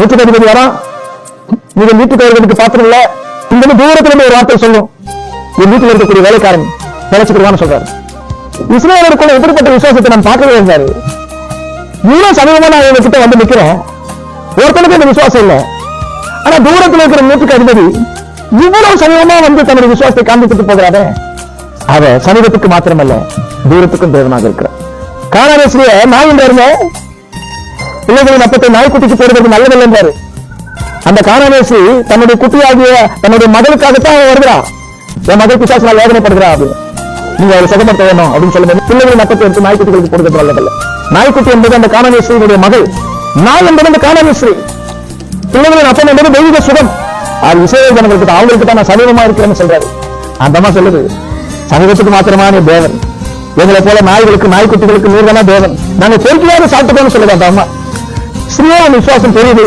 நூற்றுக்கு அதிபதி வரா நீங்கள் வீட்டுக்கு வருவதற்கு பாத்திரம் இல்ல? இந்த தூரத்துல இருந்து ஒரு வார்த்தை சொல்லும் என் வீட்டுல இருக்கக்கூடிய வேலைக்காரன் நினைச்சுக்கிறான்னு சொல்றாரு. இஸ்ரேலருக்குள்ள எப்படிப்பட்ட விசுவாசத்தை நான் பார்க்கவே இருந்தாரு இவ்வளவு சமீபமா நான் இவங்க கிட்ட வந்து நிக்கிறேன். ஒருத்தனுக்கு இந்த விசுவாசம் இல்ல. ஆனா தூரத்துல இருக்கிற நூற்றுக்கு அதிபதி இவ்வளவு சமீபமா வந்து தன்னுடைய விசுவாசத்தை காண்பித்துட்டு போகிறாரே. அவ சமீபத்துக்கு மாத்திரமல்ல தூரத்துக்கும் தேவனாக இருக்கிறார். காரணம் நான் இங்க இருந்தேன் பிள்ளைகளின் அப்பத்தை நாய்க்குட்டிக்கு போடுறது நல்லதில்லை என்றாரு. அந்த காணாமேசி தன்னுடைய குட்டியாகிய தன்னுடைய மகளுக்காகத்தான் வருகிறா என் மகள் பிசாசினால் வேதனைப்படுகிறா அப்படின்னு. நீங்க அவரை சுகப்படுத்த வேணும் அப்படின்னு சொல்லும்போது பிள்ளைகளின் அப்பத்தை எடுத்து நாய்க்குட்டிகளுக்கு போடுறது நல்லதில்லை நாய்க்குட்டி என்பது அந்த காணாமேஸ்வரியுடைய மகள். நாய் என்பது அந்த காணாமேஸ்வரி பிள்ளைகளின் அப்பன் என்பது தெய்வீக சுகம். அது இசைய ஜனங்களுக்கு தான் அவங்களுக்கு தான் நான் சமீபமா இருக்கிறேன்னு சொல்றாரு. அந்த அம்மா சொல்லுது சமீபத்துக்கு மாத்திரமான தேவன். எங்களை போல நாய்களுக்கு நாய்க்குட்டிகளுக்கு நீர் தானே தேவன்? நாங்க பொறுக்கையாக சாப்பிட்டுக்கோன்னு சொல்லுது அந்த அம்மா. ஸ்ரீயான விசுவாசம் பெரியது.